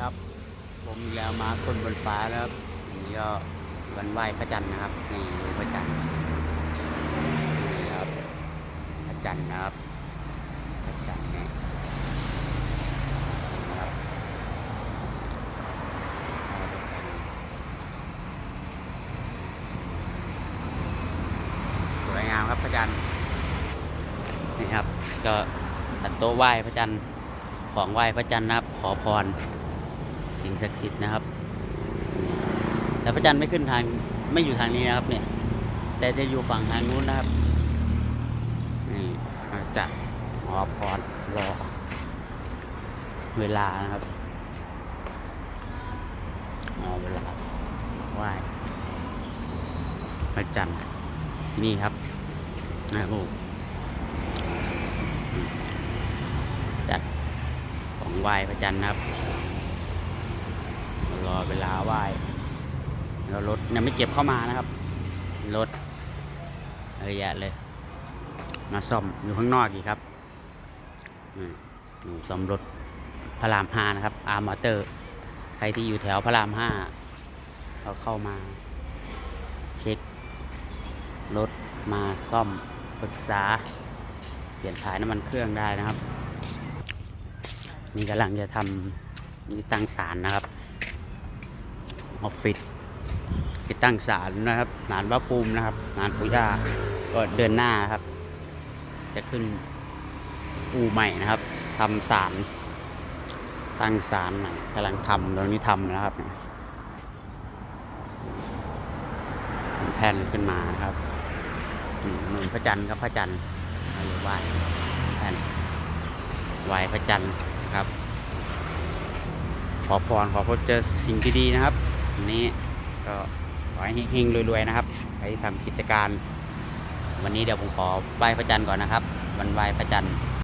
ครับ ผมอีแล้วมาคนบนฟ้าแล้วครับนนี้ก็วันไหว้พระจันทร์นะครับนี่ดูพระจันทร์นี่ครับพระจันทร์นะครับพระจันทร์นี่นี่ครับสวยงามครับพระจันทร์นี่ครับ ก็ตัดโต๊ะไหว้พระจันทร์ของไหว้พระจันทร์นะครับ ขอพร สิ่งศักดิ์สิทธิ์นะครับ แต่พระจันทร์ไม่ขึ้นทางไม่อยู่ทางนี้นะครับ เนี่ย แต่จะอยู่ฝั่งทางนู้นนะครับนี่มาจัดขอพรรอเวลานะครับรอเวลาไหว้พระจันทร์นี่ครับนะครับจัดของไหว้พระจันทร์นะครับ รอเวลาไหว้แล้วรถยังไม่เก็บเข้ามานะครับ รถเยอะแยะเลย มาซ่อมอยู่ข้างนอกอีกครับอยู่ซ่อมรถพระรามห้านะครับ อาร์มอเตอร์ ใครที่อยู่แถวพระรามห้าเราเข้ามา เช็ค รถมาซ่อมปรึกษา เปลี่ยนถ่ายน้ำมันเครื่องได้นะครับ นี่กำลังจะทำนี่ตั้งศาลนะครับ ออฟฟิศติดตั้งศาลนะครับศาลพระภูมินะครับศาลปู่ย่าก็เดินหน้าครับ จะขึ้นอู่ใหม่นะครับทำศาลตั้งศาลใหม่กำลังทำตรงนี้ทำนะครับแทนขึ้นมาครับอืมหนุนพระจันทร์ครับพระจันทร์มาอยู่ไหว้แทนไหว้พระจันทร์ครับ ขอพรขอพบเจอสิ่งที่ดีนะครับ วันนี้ก็ขอให้เฮงๆรวยๆนะครับใครที่ทำกิจการ วันนี้เดี๋ยวผมขอไหว้พระจันทร์ก่อนนะครับ วันไหว้พระจันทร์